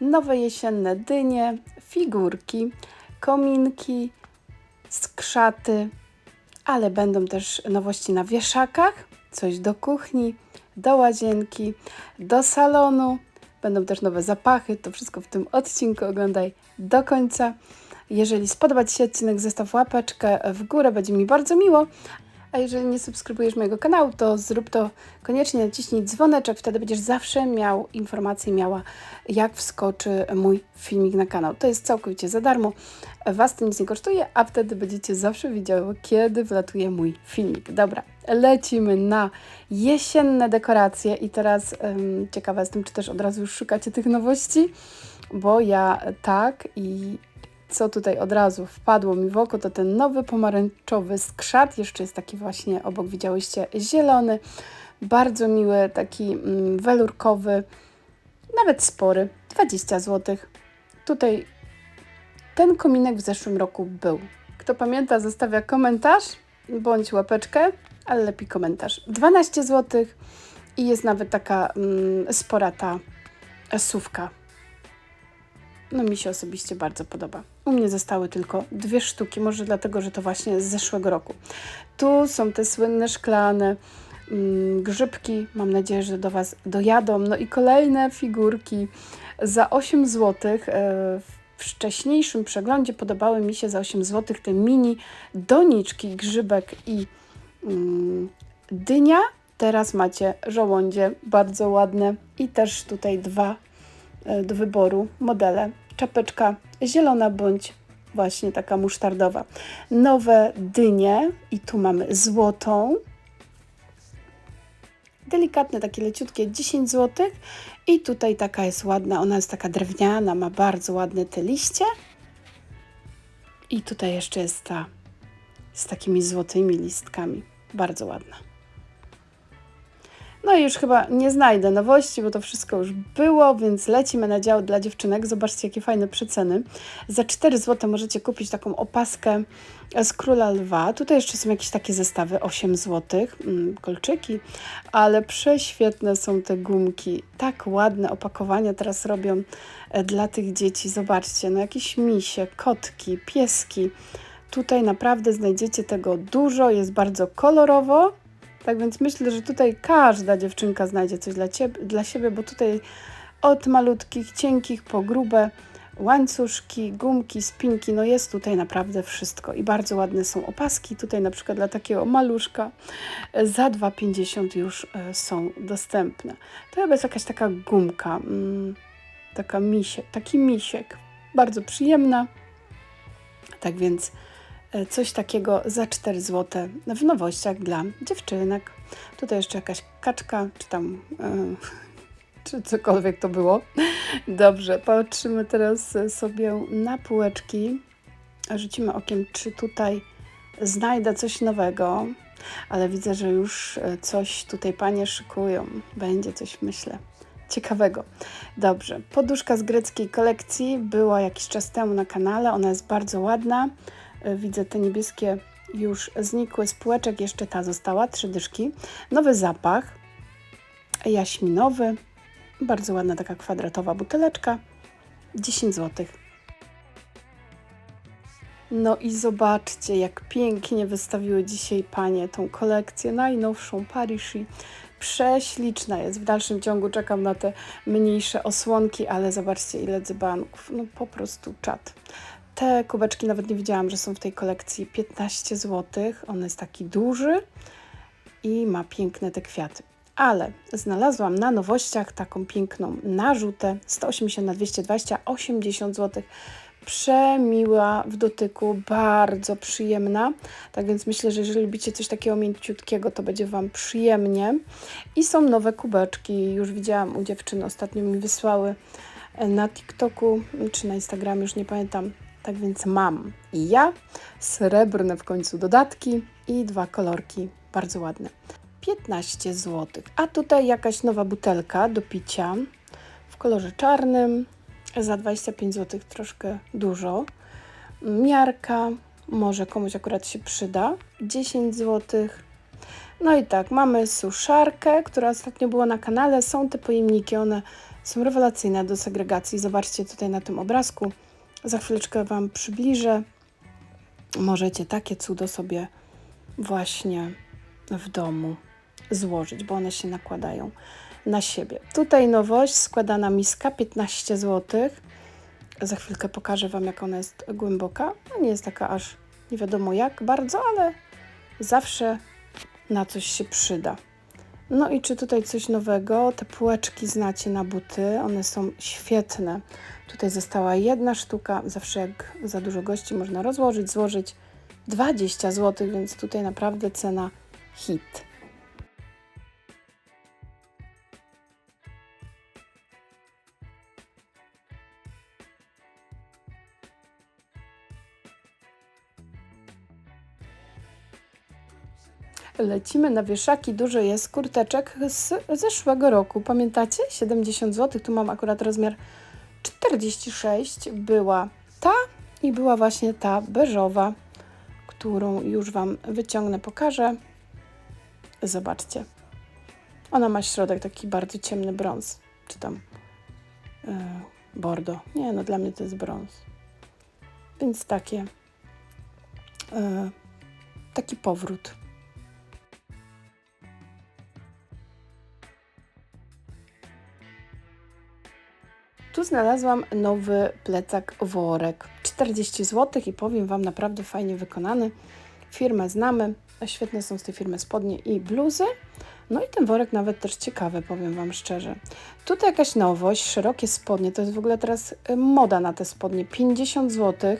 nowe jesienne dynie, figurki, kominki, skrzaty, ale będą też nowości na wieszakach, coś do kuchni, do łazienki, do salonu. Będą też nowe zapachy, to wszystko w tym odcinku oglądaj do końca. Jeżeli spodoba Ci się odcinek, zostaw łapeczkę w górę, będzie mi bardzo miło. A jeżeli nie subskrybujesz mojego kanału, to zrób to koniecznie, naciśnij dzwoneczek, wtedy będziesz zawsze miał informacje, miała jak wskoczy mój filmik na kanał. To jest całkowicie za darmo, Was to nic nie kosztuje, a wtedy będziecie zawsze widziały, kiedy wlatuje mój filmik. Dobra, lecimy na jesienne dekoracje i teraz um, ciekawa jestem, czy też od razu już szukacie tych nowości, bo ja tak i co tutaj od razu wpadło mi w oko, to ten nowy pomarańczowy skrzat. Jeszcze jest taki właśnie obok, widziałyście, zielony. Bardzo miły, taki mm, welurkowy, nawet spory, 20 zł. Tutaj ten kominek w zeszłym roku był. Kto pamięta, zostawia komentarz bądź łapeczkę, ale lepiej komentarz. 12 zł i jest nawet taka mm, spora ta sówka no mi się osobiście bardzo podoba. U mnie zostały tylko dwie sztuki, może dlatego, że to właśnie z zeszłego roku. Tu są te słynne szklane mm, grzybki, mam nadzieję, że do Was dojadą. No i kolejne figurki za 8 zł. E, w wcześniejszym przeglądzie podobały mi się za 8 zł te mini doniczki, grzybek i mm, dynia. Teraz macie żołądzie, bardzo ładne i też tutaj dwa E, do wyboru modele. Czapeczka zielona bądź właśnie taka musztardowa. Nowe dynie i tu mamy złotą. Delikatne, takie leciutkie 10 zł. I tutaj taka jest ładna, ona jest taka drewniana, ma bardzo ładne te liście. I tutaj jeszcze jest ta z takimi złotymi listkami. Bardzo ładna. No i już chyba nie znajdę nowości, bo to wszystko już było, więc lecimy na dział dla dziewczynek. Zobaczcie, jakie fajne przeceny. Za 4 zł możecie kupić taką opaskę z Króla Lwa. Tutaj jeszcze są jakieś takie zestawy, 8 zł, mm, kolczyki, ale prześwietne są te gumki. Tak ładne opakowania teraz robią e, dla tych dzieci. Zobaczcie, no jakieś misie, kotki, pieski. Tutaj naprawdę znajdziecie tego dużo, jest bardzo kolorowo tak więc myślę, że tutaj każda dziewczynka znajdzie coś dla, ciebie, dla siebie, bo tutaj od malutkich, cienkich po grube łańcuszki, gumki, spinki, no jest tutaj naprawdę wszystko i bardzo ładne są opaski. Tutaj na przykład dla takiego maluszka za 2,50 już e, są dostępne. To jest jakaś taka gumka, mm, taka misie, taki misiek, bardzo przyjemna. Tak więc E, coś takiego za 4 zł w nowościach dla dziewczynek. Tutaj jeszcze jakaś kaczka, czy tam, yy, czy cokolwiek to było. Dobrze, patrzymy teraz sobie na półeczki. Rzucimy okiem, czy tutaj znajdę coś nowego, ale widzę, że już e, coś tutaj panie szykują. Będzie coś, myślę, ciekawego. Dobrze, poduszka z greckiej kolekcji była jakiś czas temu na kanale. Ona jest bardzo ładna. E, widzę te niebieskie już znikły z półeczek, jeszcze ta została, trzy dyszki. Nowy zapach, jaśminowy, bardzo ładna taka kwadratowa buteleczka, 10 zł. No i zobaczcie, jak pięknie wystawiły dzisiaj panie tą kolekcję najnowszą Parishi. Prześliczna jest. W dalszym ciągu czekam na te mniejsze osłonki, ale zobaczcie ile dzbanków. No po prostu czat. Te kubeczki nawet nie wiedziałam, że są w tej kolekcji 15 zł. On jest taki duży i ma piękne te kwiaty. Ale znalazłam na nowościach taką piękną narzutę 180 na 220, 80 zł. Przemiła w dotyku, bardzo przyjemna. Tak więc myślę, że jeżeli lubicie coś takiego mięciutkiego, to będzie Wam przyjemnie. I są nowe kubeczki. Już widziałam u dziewczyny, ostatnio mi wysłały na TikToku czy na Instagramie, już nie pamiętam, tak więc mam i ja, srebrne w końcu dodatki i dwa kolorki, bardzo ładne. 15 zł. A tutaj jakaś nowa butelka do picia w kolorze czarnym za 25 zł, troszkę dużo. Miarka, może komuś akurat się przyda, 10 zł. No i tak, mamy suszarkę, która ostatnio była na kanale. Są te pojemniki, one Są rewelacyjne do segregacji. Zobaczcie tutaj na tym obrazku. Za chwileczkę Wam przybliżę. Możecie takie cudo sobie właśnie w domu złożyć, bo one się nakładają na siebie. Tutaj nowość, składana miska, 15 zł. Za chwilkę pokażę Wam, jak ona jest głęboka. No nie jest taka aż nie wiadomo jak bardzo, ale zawsze na coś się przyda. No i czy tutaj coś nowego? Te półeczki znacie na buty, one są świetne. Tutaj została jedna sztuka, zawsze jak za dużo gości można rozłożyć, złożyć 20 zł, więc tutaj naprawdę cena hit. Lecimy na wieszaki. Dużo jest kurteczek z zeszłego roku. Pamiętacie? 70 zł. Tu mam akurat rozmiar 46. Była ta i była właśnie ta beżowa, którą już Wam wyciągnę, pokażę. Zobaczcie. Ona ma środek taki bardzo ciemny brąz. Czy tam yy, bordo. Nie, no dla mnie to jest brąz. Więc takie, yy, taki powrót. Tu znalazłam nowy plecak worek. 40 zł i powiem Wam, naprawdę fajnie wykonany. Firmę znamy, świetne są z tej firmy spodnie i bluzy. No i ten worek nawet też ciekawy, powiem Wam szczerze. Tutaj jakaś nowość, szerokie spodnie, to jest w ogóle teraz y, moda na te spodnie. 50 zł.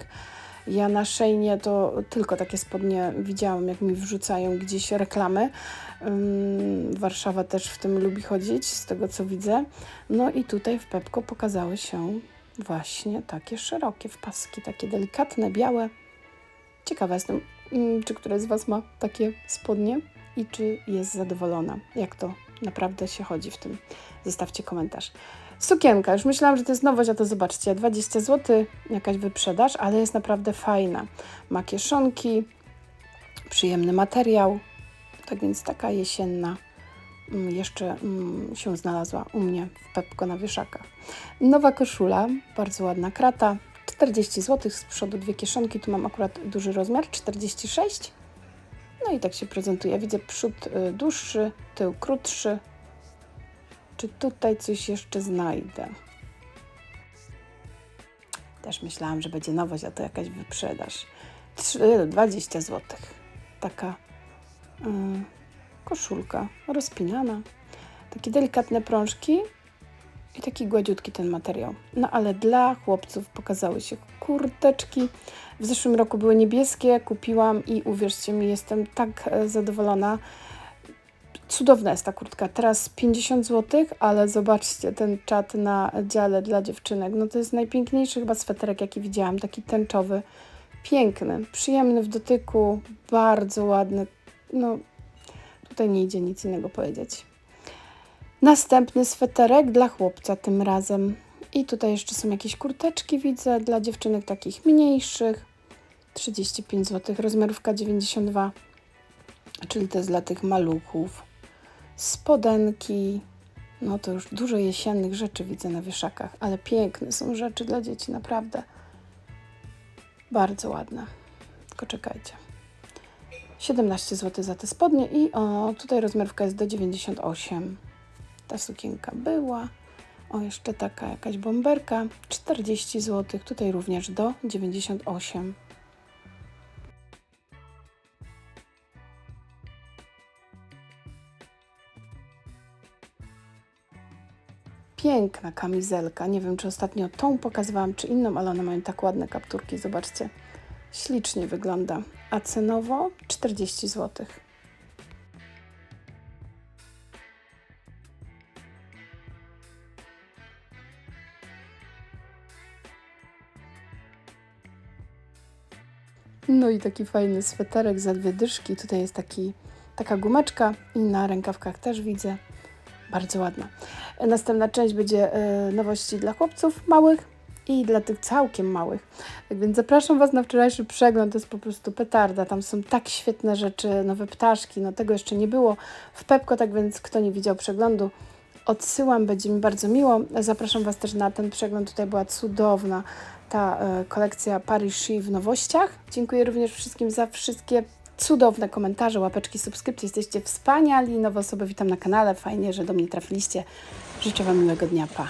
Ja na Szejnie to tylko takie spodnie widziałam, jak mi wrzucają gdzieś reklamy. Warszawa też w tym lubi chodzić, z tego co widzę. No i tutaj w Pepko pokazały się właśnie takie szerokie wpaski, takie delikatne, białe. Ciekawa jestem, czy któraś z Was ma takie spodnie i czy jest zadowolona, jak to naprawdę się chodzi w tym. Zostawcie komentarz. Sukienka, już myślałam, że to jest nowość, a to zobaczcie, 20 zł, jakaś wyprzedaż, ale jest naprawdę fajna. Ma kieszonki, przyjemny materiał, tak więc taka jesienna mm, jeszcze mm, się znalazła u mnie w Pepko na wieszakach. Nowa koszula, bardzo ładna krata, 40 zł, z przodu dwie kieszonki, tu mam akurat duży rozmiar, 46 no i tak się prezentuje. Widzę przód y, dłuższy, tył krótszy. Czy tutaj coś jeszcze znajdę? Też myślałam, że będzie nowość, a to jakaś wyprzedaż. 3, 20 zł. Taka yy, koszulka rozpinana. Takie delikatne prążki i taki gładziutki ten materiał. No ale dla chłopców pokazały się kurteczki. W zeszłym roku były niebieskie, kupiłam i uwierzcie mi, jestem tak e, zadowolona. Cudowna jest ta kurtka. Teraz 50 zł, ale zobaczcie ten czat na dziale dla dziewczynek. No to jest najpiękniejszy chyba sweterek, jaki widziałam. Taki tęczowy. Piękny, przyjemny w dotyku, bardzo ładny. No tutaj nie idzie nic innego powiedzieć. Następny sweterek dla chłopca tym razem. I tutaj jeszcze są jakieś kurteczki, widzę, dla dziewczynek takich mniejszych. 35 zł, rozmiarówka 92, czyli to jest dla tych maluchów. Spodenki, no to już dużo jesiennych rzeczy widzę na wieszakach, ale piękne są rzeczy dla dzieci, naprawdę. Bardzo ładne. Tylko czekajcie. 17 zł za te spodnie i o, tutaj rozmiarówka jest do 98. Ta sukienka była. O, jeszcze taka jakaś bomberka, 40 zł, tutaj również do 98. Piękna kamizelka. Nie wiem, czy ostatnio tą pokazywałam, czy inną, ale one mają tak ładne kapturki. Zobaczcie, ślicznie wygląda. A cenowo 40 zł. No i taki fajny sweterek za dwie dyszki. Tutaj jest taki, taka gumeczka i na rękawkach też widzę. Bardzo ładna. Następna część będzie y, nowości dla chłopców małych i dla tych całkiem małych. Tak więc zapraszam Was na wczorajszy przegląd. To jest po prostu petarda. Tam są tak świetne rzeczy, nowe ptaszki. No tego jeszcze nie było w Pepko, tak więc kto nie widział przeglądu, odsyłam, będzie mi bardzo miło. Zapraszam Was też na ten przegląd. Tutaj była cudowna ta e, kolekcja Paris She w nowościach. Dziękuję również wszystkim za wszystkie cudowne komentarze, łapeczki, subskrypcje. Jesteście wspaniali. Nowe osoby witam na kanale. Fajnie, że do mnie trafiliście. Życzę Wam miłego dnia. Pa!